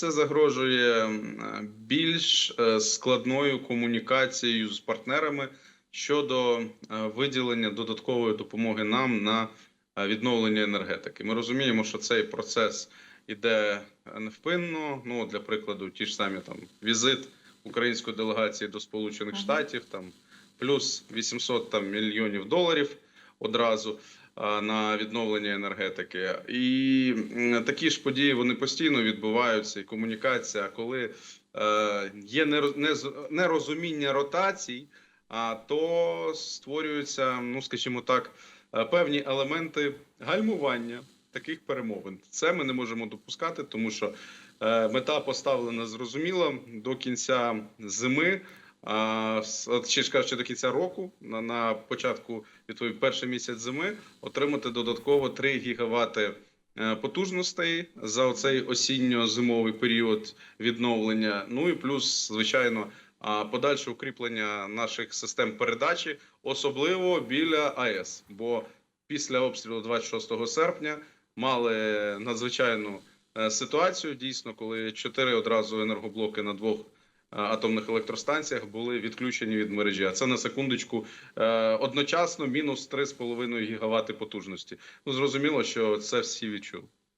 це загрожує більш е, складною комунікацією з партнерами щодо е, виділення додаткової допомоги нам на е, відновлення енергетики. Ми розуміємо, що цей процес іде невпинно. Ну, для прикладу, ті ж самі там візит української делегації до Сполучених. Штатів, там плюс 800 там, мільйонів доларів одразу на відновлення енергетики. І такі ж події вони постійно відбуваються. І комунікація, коли е, є нерозуміння ротацій, а то створюються, ну скажімо так, е, певні елементи гальмування таких перемовин. Це ми не можемо допускати, тому що е, мета поставлена зрозуміла до кінця зими. Чи ж до кінця року на, на початку відповідь перший місяць зими отримати додатково 3 гігавати е, потужностей за оцей осінньо-зимовий період відновлення. Ну і плюс, звичайно, подальше укріплення наших систем передачі, особливо біля АЕС. Бо після обстрілу 26 серпня мали надзвичайну е, ситуацію. Дійсно, коли чотири одразу енергоблоки на двох. Е, Атомних електростанціях були відключені від мережі. А це на секундочку е, одночасно мінус 3,5 гігавати потужності. Ну зрозуміло, що це всі відчули.